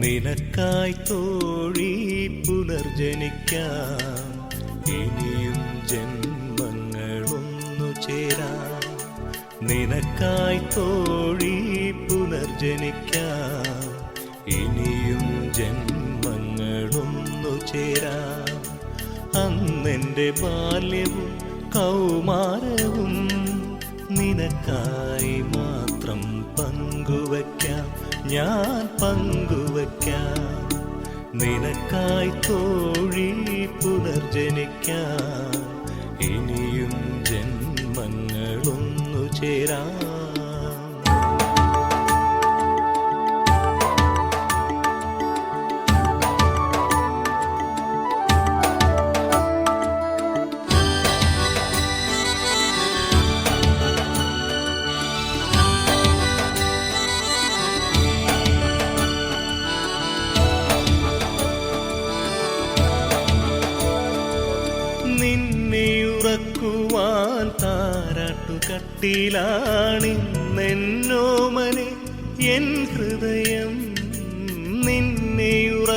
നിനക്കായി തോഴി പുനർജനിക്കാം. ഇനിയും ജന്മങ്ങളൊന്നു ചേരാം. നിനക്കായി തോഴി പുനർജനിക്കാം. ഇനിയും ജന്മങ്ങളൊന്നു ചേരാം. അന്നെന്റെ ബാല്യവും കൗമാരവും നിനക്കായി മാത്രം പങ്കുവയ്ക്കാം ഞാൻ പങ്കുവയ്ക്കാം. നിനക്കായി തോഴി പുനർജനിക്കാം. ഇനിയും ജന്മങ്ങളൊന്നു ചേരാം. കട്ടിലാണിന്നെന്നോമനെ എൻ ഹൃദയം നിന്നെയുറക്കുവാൻ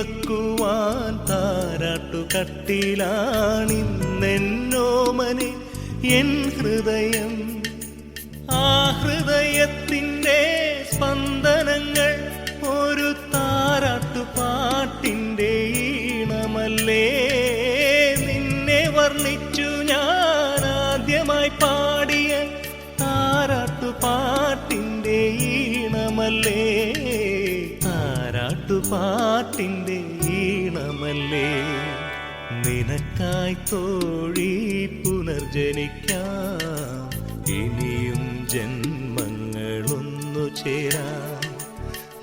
താരാട്ടു കട്ടിലാണിന്നെന്നോമനെ എൻ ഹൃദയം ആ ഹൃദയത്തിന്റെ സ്പന്ദനങ്ങൾ താരാട്ടുപാട്ടിന്റെ ഈണമല്ലേ? നിനക്കായി തോഴി പുനർജനിക്കാം. ഇനിയും ജന്മങ്ങളൊന്നു ചേരാം.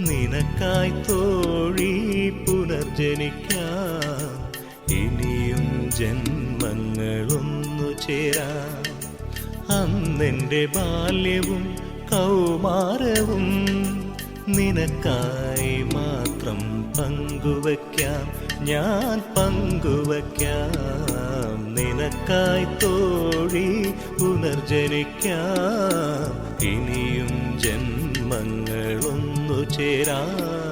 നിനക്കായി തോഴി പുനർജനിക്കാം. ഇനിയും ജന്മങ്ങളൊന്നു ചേരാം. അന്നെന്റെ ബാല്യവും കൗമാരവും നിനക്കായി മാത്രം പങ്കുവയ്ക്കാം. ഞാൻ പങ്കുവയ്ക്കാം. നിനക്കായി തോഴി പുനർജനിക്കാം. ഇനിയും ജന്മങ്ങളൊന്നു ചേരാം.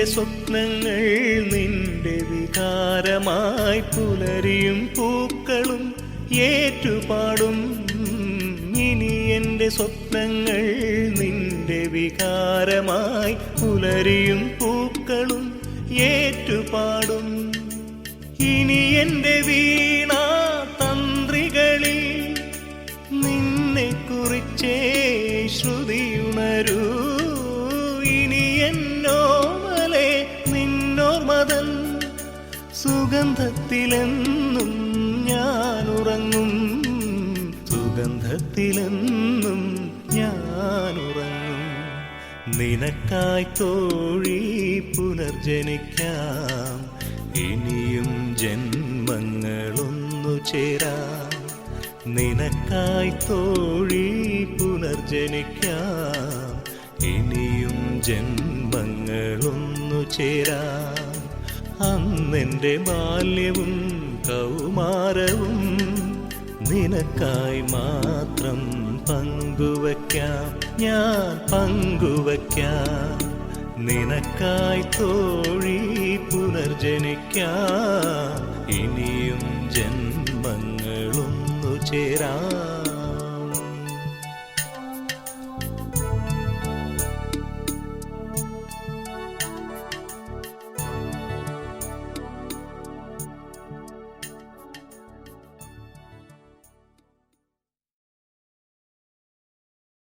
എന്റെ സ്വപ്നങ്ങൾ നിന്റെ വികാരമായി പുലരിയും പൂക്കളും ഏറ്റുപാടും. ഇനി എന്റെ സ്വപ്നങ്ങൾ നിന്റെ വികാരമായി പുലരിയും പൂക്കളും ഏറ്റുപാടും. ഇനി എന്റെ വീണ തന്ത്രികളിൽ നിന്നെ കുറിച്ചേ ശ്രുതിയുണരൂ. ഇനി എന്നോമലെ നിന്നോർമതൻ സുഗന്ധത്തിലെന്നും ഞാൻ ഉറങ്ങും സുഗന്ധത്തിലെന്നും ഞാൻ ഉറങ്ങും നിനക്കായി തോഴി പുനർജനിക്കാം. ഇനിയും ജന്മങ്ങളൊന്നു ചേരാം. നിനക്കായി തോഴി പുനർജനിക്കാം. ഇനിയും ജന്മങ്ങളൊന്നു ചേരാം. അന്നെന്റെ ബാല്യവും കൗമാരവും നിനക്കായി മാത്രം പങ്കുവയ്ക്കാം. ഞാൻ പങ്കുവയ്ക്കാം. നിനക്കായി തോഴി പുനർജനിക്കാം. ഇനിയും ജന്മങ്ങളൊന്നു ചേരാം.